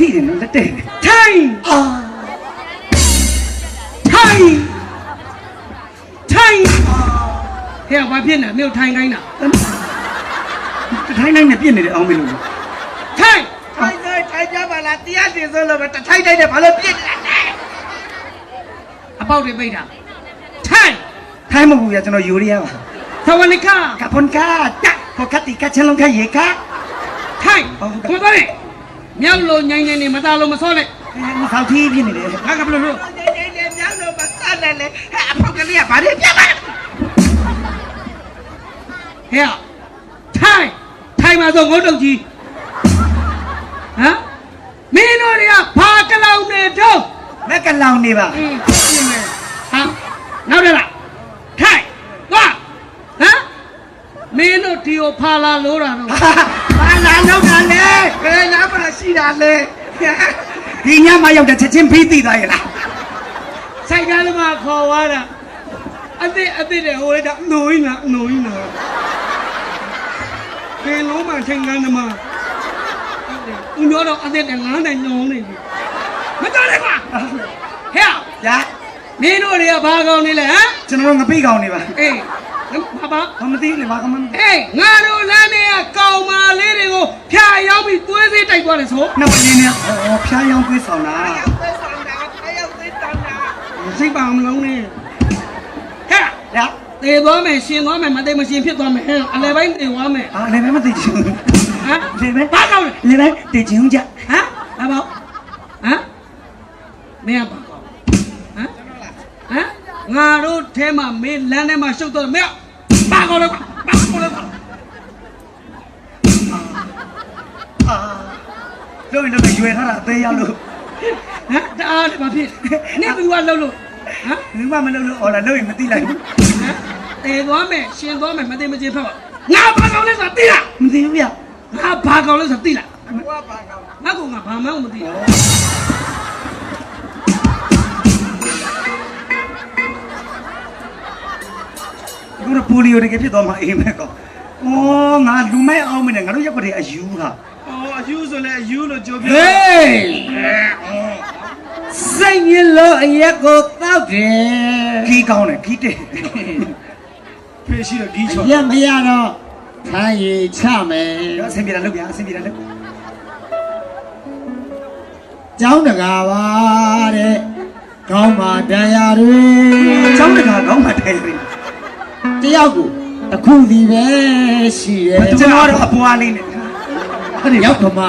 ထိတယ်နော်လက်တဲ့ထိုင်အာထိုင်ထိုင်ဟဲ့ဘာဖြစ်နေမြို့ထိုင်ခိုင်းတာထိုင်းနိုင်နဲ့ပြစ်နေတယ်အောင်မေလို့ထိုင်ထိုင်ထိုင်ထိုင်ကြပါလားတရားတင်စိုးလို့ပဲတထိုင်တိုင်းနဲ့ဘာလို့ပြစ်နေတာလဲအပေါက်တွေပိတ်တာထိုင်ထိုင်းမဟုတ်ဘူးရကျွန်တော်ယူရီးယားပါသဝနိကကပွန်ကာတက်ကိုကတိကချန်လုံးခရေကထိုင်ခွန်သွားလေ မြောက်လို့ညိုင်းနေနေမသားလို့မစောနဲ့အဲဆောက်ထီးပြစ်နေတယ်ငါကဘယ်လိုလုပ်နေနေနေမြောက်လို့မစတယ်လေဟဲ့အဖေကလေးကဘာလို့ပြတ်ပါလဲဟဲ့ထိုင်ထိုင်မှာဆိုငုတ်တုတ်ကြီးဟမ်မင်းတို့တွေကဘာကလောင်နေတော့မက်ကလောင်နေပါအင်းပြင်းမယ်ဟာနောက်တယ်လားထိုင်သွားဟမ်မင်းတို့ဒီကိုဖာလာလို့တာတော့ ဘာလာတော့ကလဲဘယ်နာမလားရှိတာလဲဒီညမရောက်တဲ့ချက်ချင်းဖိသိသွားရလားဆိုင်ကားသမားခေါ်သွားတာအစ်စ်အစ်စ်တဲ့ဟိုလေတော့နှိုးနေတာနှိုးနေတာဘယ်လုံးမှချိန်ကန်းသမားဦးပြောတော့အစ်စ်တဲ့ငန်းတဲ့ညုံနေပြီမတော်လေကွာဟဲ့ညာမင်းတို့တွေကဘာကောင်းနေလဲဟမ်ကျွန်တော်တို့ငပိကောင်နေပါအေး ဘာဘာဘာမသိလေဘာကမှမသိအေးငါတို့လမ်းထဲကကောင်မာလေးတွေကိုဖျာရောက်ပြီးသွေးစေးတိုက်သွားတယ်ဆိုနောက်လေးနဲ့ဟောဖျားယောင်းသွေးဆောင်တာရောက်သေးဆောင်တာရောက်သေးတောင်းတာစိတ်ပါမလုံးနဲ့ဟဲ့ညာသေသွားမယ်ရှင်သွားမယ်မသိမရှင်ဖြစ်သွားမယ်ဟဲ့အလဲပိုင်းသေသွားမယ်အာလည်းမသိချင်ဘူးဟမ်လေပဲဘာကောင်းလဲလေပဲတည်ချင်ကြဟမ်ဘာပေါ့ဟမ်မင်းကဘာကောင်းဟမ်ဟမ် ငါတို့ထဲမှာမင်းလမ်းထဲမှာရှုပ်တော့မင်းကဘာကောင်းလဲကွာဘာကောင်းလဲကွာအာလို့ရင်တော့ရွယ်ထားတာအသေးရောက်လို့ဟမ်တအားတယ်ဘာဖြစ်နေသူကလှုပ်လို့ဟမ်လူမမလုပ်လို့အော်လာလို့ရင်မသိလိုက်ဘူးဟမ်တေသွားမယ်ရှင်သွားမယ်မသိမချင်းဖက်ပါငါဘာကောင်းလဲဆိုတာသိလားမသိဘူးဗျငါဘာကောင်းလဲဆိုတာသိလားဘွားပါကောင်းငါကငါဘာမှမသိဘူး ပူလီယိုတကယ်ဖြစ်သွားမှာအိမ်မက်ကော။အော်ငါလူမဲအောင်မနဲ့ငါတို့ရက်ပတွေအယူဟာအော်အယူဆိုလဲအယူလို့ကြိုးပြ။ဟေးစိတ်ရလို့အရက်ကိုတောက်တယ်။ခီးကောင်းတယ်ခီးတဲ့။ဖေးရှိတော့ခီးချော်။ရက်မရတော့ခိုင်းရချမယ်။တော့အဆင်ပြေတာလုပ်ပြအဆင်ပြေတာလုပ်။ကျောင်းတကာပါတဲ့။ကောင်းပါတရားတွေ။ကျောင်းတကာကောင်းပါတရားတွေ။ ယောက်ကိုတစ်ခုစီပဲရှိတယ်ကျွန်တော်ကတော့အပွားလေးနဲ့ရောက်ခမ